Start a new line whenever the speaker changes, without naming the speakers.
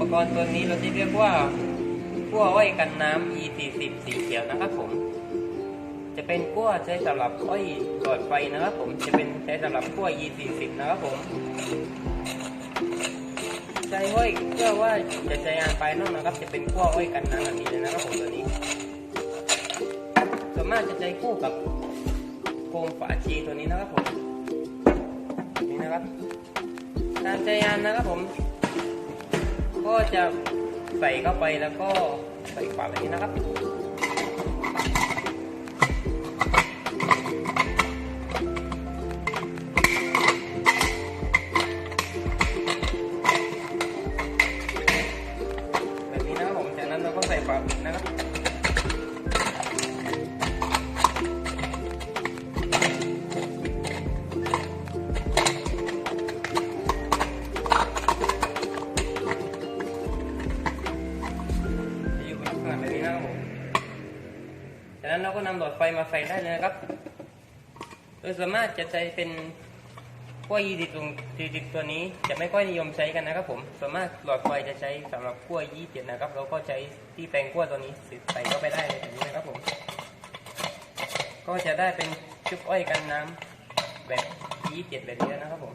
ปกรณ์ตัวนี้เราจะเรียกว่ากั้วอ้อยกันน้ำ E40 สีเขียวนะครับผม จะเป็นกั้วใช้สำหรับอ้อยหลอดไฟนะครับผม จะเป็นใช้สำหรับกั้ว E40 นะครับผมใจอ้อยเพื่อว่าจะใช้งานภายนอกนะครับ จะเป็นกั้วอ้อยกันน้ำแบบนี้เลยนะครับผมตัวนี้ ส่วนมากจะใช้คู่กับโคมฝาชีตัวนี้นะครับผม นี่นะครับ การใช้งานนะครับผม ก็จะใส่เข้าไปแล้วก็ใส่ฝาแบบนี้นะครับแบบนี้นะครับผมจากนั้นเราก็ใส่ฝาปิดนะครับ จากนั้นเราก็นำหลอดไฟมาใส่ได้เลยนะครับ โดยส่วนมากจะใช้เป็นขั้วยีดิบตรงยีดิบตัวนี้จะไม่ค่อยนิยมใช้กันนะครับ ผม ส่วนมากหลอดไฟจะใช้สำหรับขั้วยี่เจ็ดนะครับ เราก็ใช้ที่แปลงขั้วตัวนี้ใส่เข้าไปได้เลยแบบนี้นะครับผม ก็จะได้เป็นชุบอ้อยกันน้ำแบบยี่เจ็ดแบบนี้นะครับผม